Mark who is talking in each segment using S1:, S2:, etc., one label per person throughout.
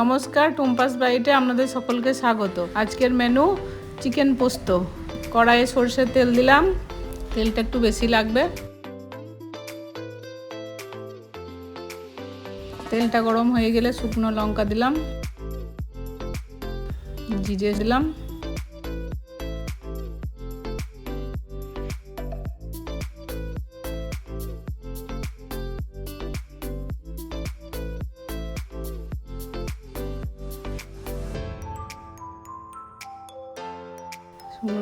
S1: নমস্কার, টুম্পাস বাড়িতে আপনাদের সকলকে স্বাগত। আজকের মেনু চিকেন পোস্ত। কড়াইয়ে সর্ষের তেল দিলাম, তেলটা একটু বেশি লাগবে। তেলটা গরম হয়ে গেলে শুকনো লঙ্কা দিলাম। জিরে দিলাম।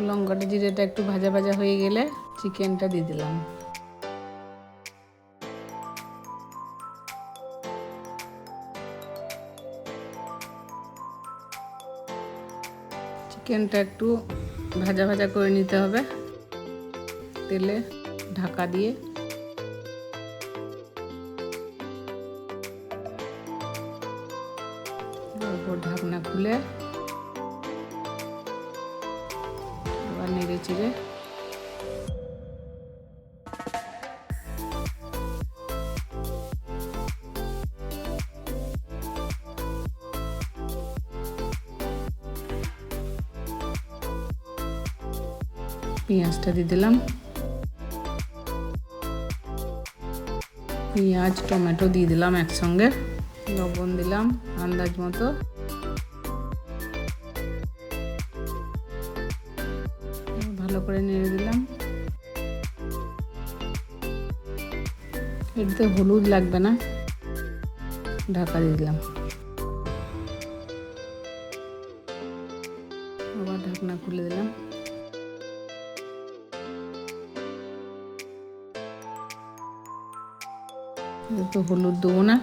S1: লঙ্কাটা, জিরেটা একটু ভাজা ভাজা হয়ে গেলে চিকেনটা দিয়ে দিলাম। চিকেনটা একটু ভাজা ভাজা করে নিতে হবে। তেলে ঢাকা দিয়ে ঢাকনা খুলে নেড়ে পেঁয়াজটা দিয়ে দিলাম। পেঁয়াজ টমেটো দিয়ে দিলাম একসঙ্গে। লবণ দিলাম আন্দাজ মতো। ভালো করে নেড়ে দিলাম। এটাতে হলুদ লাগবে না। ঢাকা দিয়ে দিলাম। আবার ঢাকনা খুলে দিলাম। তো হলুদ দেবো না,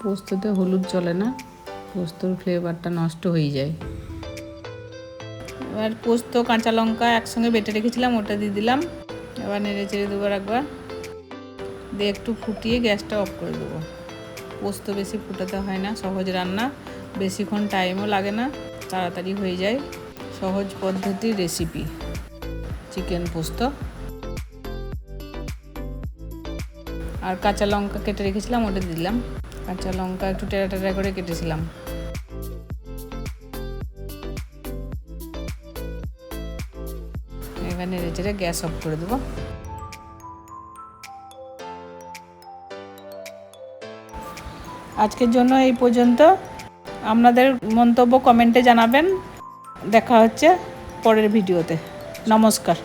S1: পোস্ততে হলুদ চলে না, পোস্তর ফ্লেভারটা নষ্ট হয়ে যায়। এবার পোস্ত, কাঁচা লঙ্কা একসঙ্গে বেটে রেখেছিলাম, ওটা দিয়ে দিলাম। এবার নেড়ে চেড়ে দেবো একবার। দিয়ে একটু ফুটিয়ে গ্যাসটা অফ করে দেবো। পোস্ত বেশি ফুটাতে হয় না, সহজ রান্না। বেশিক্ষণ টাইমও লাগে না, তাড়াতাড়ি হয়ে যায়। সহজ পদ্ধতির রেসিপি চিকেন পোস্ত। আর কাঁচা লঙ্কা কেটে রেখেছিলাম, ওটা দিলাম। কাঁচা লঙ্কা একটু টেরা টেরা করে কেটেছিলাম। এবার নেড়ে গ্যাস অফ করে দেবো। আজকের জন্য এই পর্যন্ত। আপনাদের মন্তব্য কমেন্টে জানাবেন। দেখা হচ্ছে পরের ভিডিওতে। নমস্কার।